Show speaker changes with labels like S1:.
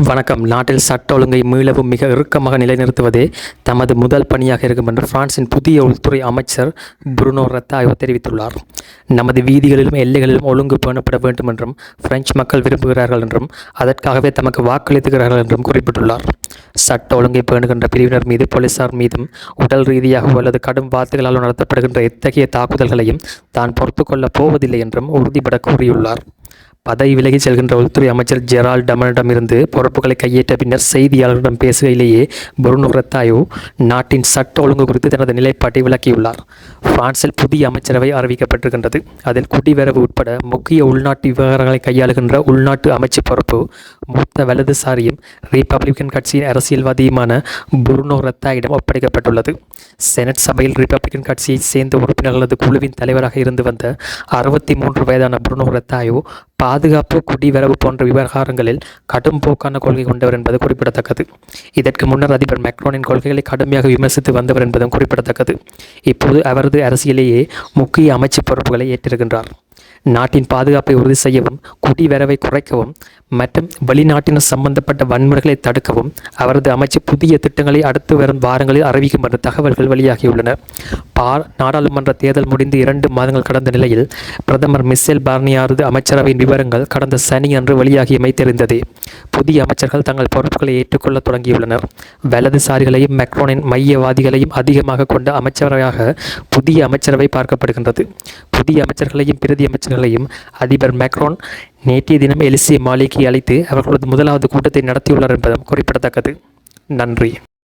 S1: வணக்கம். நாட்டில் சட்ட ஒழுங்கை மீளவும் மிக இறுக்கமாக நிலைநிறுத்துவதே தமது முதல் பணியாக இருக்கும் என்று பிரான்சின் புதிய உள்துறை அமைச்சர் புருனோ ரத்தாயோ தெரிவித்துள்ளார். நமது வீதிகளிலும் எல்லைகளிலும் ஒழுங்கு பேணப்பட வேண்டும் என்றும் பிரெஞ்சு மக்கள் விரும்புகிறார்கள் என்றும் அதற்காகவே தமக்கு வாக்களித்துகிறார்கள் என்றும் குறிப்பிட்டுள்ளார். சட்ட ஒழுங்கை பேணுகின்ற பிரிவினர் மீது போலீசார் மீதும் உடல் ரீதியாகவோ அல்லது கடும் வார்த்தைகளால் நடத்தப்படுகின்ற எத்தகைய தாக்குதல்களையும் தான் பொறுத்து கொள்ளப் போவதில்லை என்றும் உறுதிபட கூறியுள்ளார். பதவி விலகி செல்கின்ற உள்துறை அமைச்சர் ஜெரால் டமனிடமிருந்து பொறுப்புகளை கையேற்ற பின்னர் செய்தியாளர்களிடம் பேசுகையிலேயே புருனோ ரத்தாயோ நாட்டின் சட்ட ஒழுங்கு குறித்து தனது நிலைப்பாட்டை விளக்கியுள்ளார். பிரான்சில் புதிய அமைச்சரவை அறிவிக்கப்பட்டிருக்கின்றது. அதில் குடிவரவு உட்பட முக்கிய உள்நாட்டு விவகாரங்களை கையாளுகின்ற உள்நாட்டு அமைச்சு பொறுப்பு மூத்த வலதுசாரியும் ரிப்பப்ளிகன் கட்சியின் அரசியல்வாதியுமான புருனோ ரத்தாயிடம் ஒப்படைக்கப்பட்டுள்ளது. செனட் சபையில் ரிப்பப்ளிகன் கட்சியைச் சேர்ந்த உறுப்பினர்களது குழுவின் தலைவராக இருந்து வந்த அறுபத்தி மூன்று வயதான புருனோ ரத்தாயோ பாதுகாப்பு குடிவரவு போன்ற விவகாரங்களில் கடும் போக்கான கொள்கை கொண்டவர் என்பது குறிப்பிடத்தக்கது. இதற்கு முன்னர் அதிபர் மேக்ரோனின் கொள்கைகளை கடுமையாக விமர்சித்து வந்தவர் என்பதும் குறிப்பிடத்தக்கது. இப்போது அவரது அரசியலேயே முக்கிய அமைச்சு பொறுப்புகளை ஏற்றிருக்கின்றார். நாட்டின் பாதுகாப்பை உறுதி செய்யவும் குடிவரவை குறைக்கவும் மற்றும் வெளிநாட்டினர் சம்பந்தப்பட்ட வன்முறைகளை தடுக்கவும் அவரது அமைச்சு புதிய திட்டங்களை அடுத்து வரும் வாரங்களில் அறிவிக்கும் என்ற தகவல்கள் வெளியாகியுள்ளன. பா நாடாளுமன்ற தேர்தல் முடிந்து இரண்டு மாதங்கள் கடந்த நிலையில் பிரதமர் மிசேல் பார்னியாரது அமைச்சரவையின் விவரங்கள் கடந்த சனி அன்று வெளியாகியமை தெரிந்தது. புதிய அமைச்சர்கள் தங்கள் பொறுப்புகளை ஏற்றுக்கொள்ள தொடங்கியுள்ளனர். வலதுசாரிகளையும் மெக்ரோனின் மையவாதிகளையும் அதிகமாக கொண்ட அமைச்சரவையாக புதிய அமைச்சரவை பார்க்கப்படுகின்றது. புதிய அமைச்சர்களையும் பிரதி அமைச்சர்களையும் அதிபர் மேக்ரோன் நேற்றைய தினம் எலிசி மாளிகை அழைத்து அவர்களது முதலாவது கூட்டத்தை நடத்தியுள்ளார் என்பதும் குறிப்பிடத்தக்கது. நன்றி.